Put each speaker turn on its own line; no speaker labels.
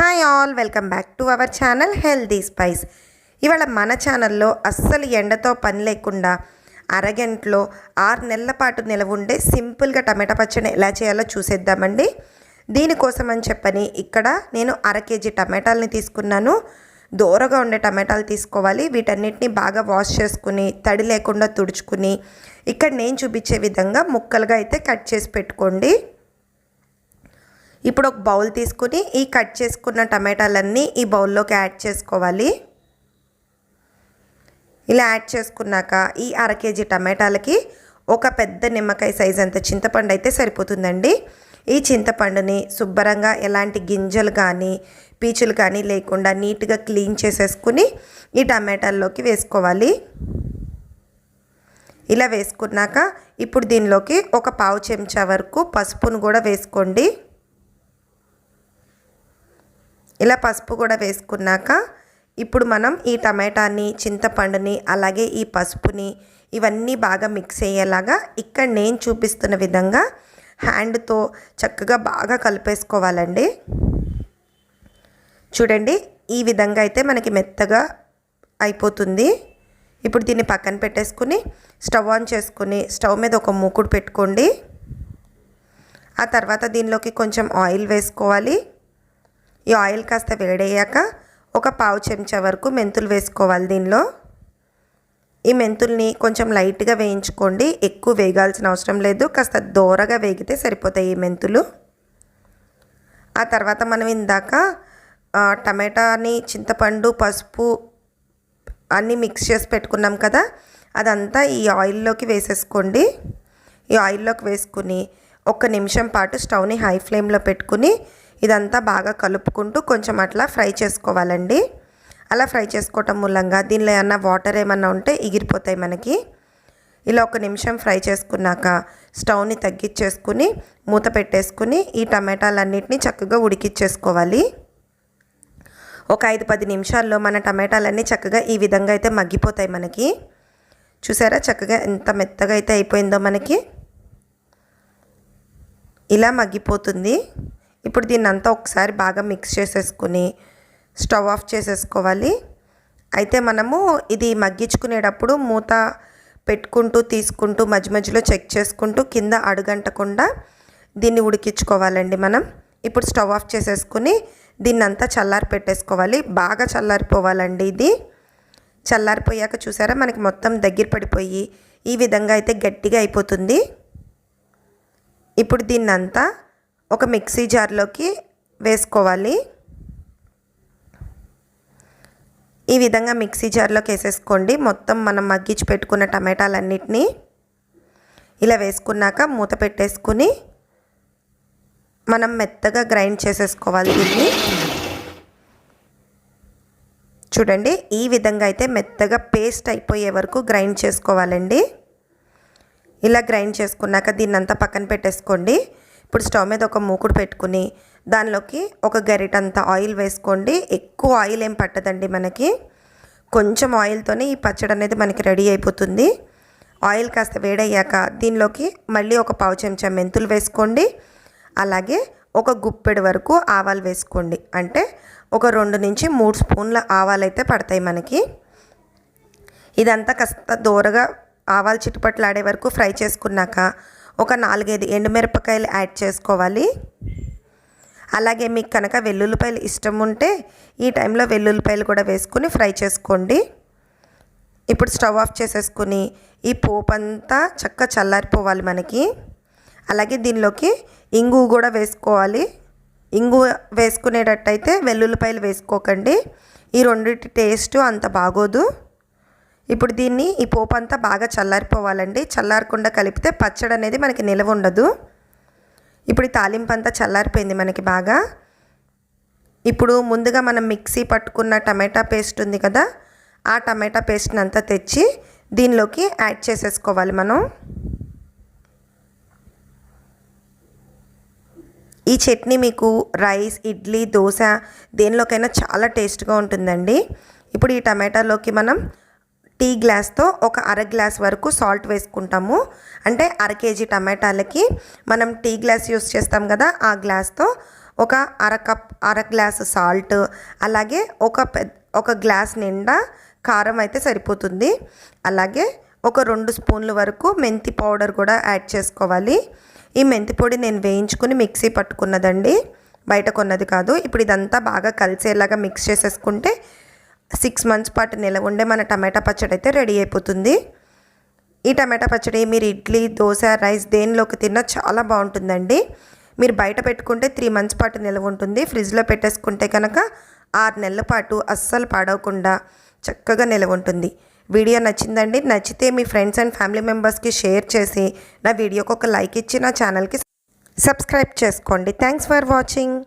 Hi all welcome back to our channel healthy spice ఇవాళ మన ఛానల్లో అస్సలు ఎండతో పని లేకుండా అరగంటలో ఆరు నెలల పాటు నిలవ ఉండే సింపుల్గా టమాటా పచ్చడి ఎలా చేయాలో చూసేద్దామండి. దీనికోసం అని చెప్పని ఇక్కడ నేను అర కేజీ టమాటాలని తీసుకున్నాను. దూరగా ఉండే టమాటాలు తీసుకోవాలి. వీటన్నిటిని బాగా వాష్ చేసుకుని తడి లేకుండా తుడుచుకుని ఇక్కడ నేను చూపించే విధంగా ముక్కలుగా అయితే కట్ చేసి పెట్టుకోండి. ఇప్పుడు ఒక బౌల్ తీసుకుని ఈ కట్ చేసుకున్న టమాటాలన్నీ ఈ బౌల్లోకి యాడ్ చేసుకోవాలి. ఇలా యాడ్ చేసుకున్నాక ఈ అర కేజీ టమాటాలకి ఒక పెద్ద నిమ్మకాయ సైజ్ అంత చింతపండు అయితే సరిపోతుందండి. ఈ చింతపండుని శుభ్రంగా ఎలాంటి గింజలు కానీ పీచులు కానీ లేకుండా నీట్గా క్లీన్ చేసేసుకుని ఈ టమాటాల్లోకి వేసుకోవాలి. ఇలా వేసుకున్నాక ఇప్పుడు దీనిలోకి ఒక పావు చెంచా వరకు పసుపును కూడా వేసుకోండి. ఇలా పసుపు కూడా వేసుకున్నాక ఇప్పుడు మనం ఈ టమాటాని చింతపండుని అలాగే ఈ పసుపుని ఇవన్నీ బాగా మిక్స్ అయ్యేలాగా ఇక్కడ నేను చూపిస్తున్న విధంగా హ్యాండ్తో చక్కగా బాగా కలిపేసుకోవాలండి. చూడండి ఈ విధంగా అయితే మనకి మెత్తగా అయిపోతుంది. ఇప్పుడు దీన్ని పక్కన పెట్టేసుకుని స్టవ్ ఆన్ చేసుకుని స్టవ్ మీద ఒక మూకుడు పెట్టుకోండి. ఆ తర్వాత దీనిలోకి కొంచెం ఆయిల్ వేసుకోవాలి. ఈ ఆయిల్ కాస్త వేడయ్యాక ఒక పావు చెంచా వరకు మెంతులు వేసుకోవాలి దీనిలో. ఈ మెంతుల్ని కొంచెం లైట్గా వేయించుకోండి. ఎక్కువ వేగాల్సిన అవసరం లేదు. కాస్త దోరగా వేగితే సరిపోతాయి ఈ మెంతులు. ఆ తర్వాత మనం ఇందాక టమాటాని చింతపండు పసుపు అన్నీ మిక్స్ చేసి పెట్టుకున్నాం కదా అదంతా ఈ ఆయిల్లోకి వేసేసుకోండి. ఈ ఆయిల్లోకి వేసుకుని ఒక్క నిమిషం పాటు స్టవ్ని హై ఫ్లేమ్లో పెట్టుకుని ఇదంతా బాగా కలుపుకుంటూ కొంచెం అట్లా ఫ్రై చేసుకోవాలండి. అలా ఫ్రై చేసుకోవటం మూలంగా దీనిలో ఏమన్నా వాటర్ ఏమన్నా ఉంటే ఎగిరిపోతాయి మనకి. ఇలా ఒక నిమిషం ఫ్రై చేసుకున్నాక స్టవ్ని తగ్గించేసుకుని మూత పెట్టేసుకుని ఈ టమాటాలన్నిటిని చక్కగా ఉడికిచ్చేసుకోవాలి. ఒక ఐదు పది నిమిషాల్లో మన టమాటాలన్నీ చక్కగా ఈ విధంగా అయితే మగ్గిపోతాయి మనకి. చూసారా చక్కగా ఎంత మెత్తగా అయితే అయిపోయిందో మనకి. ఇలా మగ్గిపోతుంది. ఇప్పుడు దీన్ని అంతా ఒకసారి బాగా మిక్స్ చేసేసుకుని స్టవ్ ఆఫ్ చేసేసుకోవాలి. అయితే మనము ఇది మగ్గించుకునేటప్పుడు మూత పెట్టుకుంటూ తీసుకుంటూ మధ్య మధ్యలో చెక్ చేసుకుంటూ కింద అడుగంటకుండా దీన్ని ఉడికించుకోవాలండి మనం. ఇప్పుడు స్టవ్ ఆఫ్ చేసేసుకుని దీన్ని అంతా చల్లారి పెట్టేసుకోవాలి బాగా చల్లారిపోవాలండి ఇది. చల్లారిపోయాక చూసారా మనకి మొత్తం దగ్గర పడిపోయి ఈ విధంగా అయితే గట్టిగా అయిపోతుంది. ఇప్పుడు దీన్నంతా ఒక మిక్సీ జార్లోకి వేసుకోవాలి. ఈ విధంగా మిక్సీ జార్లోకి వేసేసుకోండి. మొత్తం మనం మగ్గించి పెట్టుకున్న టమాటాలన్నిటినీ ఇలా వేసుకున్నాక మూత పెట్టేసుకుని మనం మెత్తగా గ్రైండ్ చేసేసుకోవాలి దీన్ని. చూడండి ఈ విధంగా అయితే మెత్తగా పేస్ట్ అయిపోయే వరకు గ్రైండ్ చేసుకోవాలండి. ఇలా గ్రైండ్ చేసుకున్నాక దీన్నంతా పక్కన పెట్టేసుకోండి. ఇప్పుడు స్టవ్ మీద ఒక మూకుడు పెట్టుకుని దానిలోకి ఒక గరిటంత ఆయిల్ వేసుకోండి. ఎక్కువ ఆయిల్ ఏం పట్టదండి మనకి. కొంచెం ఆయిల్తోనే ఈ పచ్చడి అనేది మనకి రెడీ అయిపోతుంది. ఆయిల్ కాస్త వేడయ్యాక దీనిలోకి మళ్ళీ ఒక పావు చెంచా మెంతులు వేసుకోండి. అలాగే ఒక గుప్పెడు వరకు ఆవాలు వేసుకోండి. అంటే ఒక రెండు నుంచి మూడు స్పూన్ల ఆవాలు అయితే పడతాయి మనకి. ఇదంతా కాస్త దూరగా ఆవాలు చిట్టుపట్లాడే వరకు ఫ్రై చేసుకున్నాక ఒక నాలుగైదు ఎండుమిరపకాయలు యాడ్ చేసుకోవాలి. అలాగే మీకు కనుక వెల్లుల్లిపాయలు ఇష్టం ఉంటే ఈ టైంలో వెల్లుల్లిపాయలు కూడా వేసుకుని ఫ్రై చేసుకోండి. ఇప్పుడు స్టవ్ ఆఫ్ చేసేసుకుని ఈ పోపు అంతా చక్కగా చల్లారిపోవాలి మనకి. అలాగే దీనిలోకి ఇంగు కూడా వేసుకోవాలి. ఇంగు వేసుకునేటట్టయితే వెల్లుల్లిపాయలు వేసుకోకండి. ఈ రెండింటి టేస్ట్ అంత బాగోదు. ఇప్పుడు దీన్ని ఈ పోపు అంతా బాగా చల్లారిపోవాలండి. చల్లారకుండా కలిపితే పచ్చడి అనేది మనకి నిలవ ఉండదు. ఇప్పుడు ఈ తాలింపు అంతా చల్లారిపోయింది మనకి బాగా. ఇప్పుడు ముందుగా మనం మిక్సీ పట్టుకున్న టమాటా పేస్ట్ ఉంది కదా ఆ టమాటా పేస్ట్ని అంతా తెచ్చి దీనిలోకి యాడ్ చేసేసుకోవాలి మనం. ఈ చట్నీ మీకు రైస్ ఇడ్లీ దోశ దేనిలోకైనా చాలా టేస్ట్గా ఉంటుందండి. ఇప్పుడు ఈ టమాటాలోకి మనం టీ గ్లాస్తో ఒక అర గ్లాస్ వరకు సాల్ట్ వేసుకుంటాము. అంటే అర కేజీ టమాటాలకి మనం టీ గ్లాస్ యూస్ చేస్తాం కదా ఆ గ్లాస్తో ఒక అర కప్ అర గ్లాస్ సాల్ట్ అలాగే ఒక పెద్ద ఒక గ్లాస్ నిండా కారం అయితే సరిపోతుంది. అలాగే ఒక రెండు స్పూన్ల వరకు మెంతి పౌడర్ కూడా యాడ్ చేసుకోవాలి. ఈ మెంతి పొడి నేను వేయించుకుని మిక్సీ పట్టుకున్నదండి. బయట కొన్నది కాదు. ఇప్పుడు ఇదంతా బాగా కలిసేలాగా మిక్స్ చేసేసుకుంటే సిక్స్ మంత్స్ పాటు నిలవ ఉండే మన టమాటా పచ్చడి అయితే రెడీ అయిపోతుంది. ఈ టమాటా పచ్చడి మీరు ఇడ్లీ దోశ రైస్ దేనిలోకి తిన్నా చాలా బాగుంటుందండి. మీరు బయట పెట్టుకుంటే త్రీ మంత్స్ పాటు నిల్వ ఉంటుంది. ఫ్రిడ్జ్లో పెట్టేసుకుంటే కనుక ఆరు నెలల పాటు అస్సలు పాడవకుండా చక్కగా నిల్వ ఉంటుంది. వీడియో నచ్చిందండి నచ్చితే మీ ఫ్రెండ్స్ అండ్ ఫ్యామిలీ మెంబర్స్కి షేర్ చేసి నా వీడియోకి ఒక లైక్ ఇచ్చి నా ఛానల్కి సబ్స్క్రైబ్ చేసుకోండి. Thanks for watching.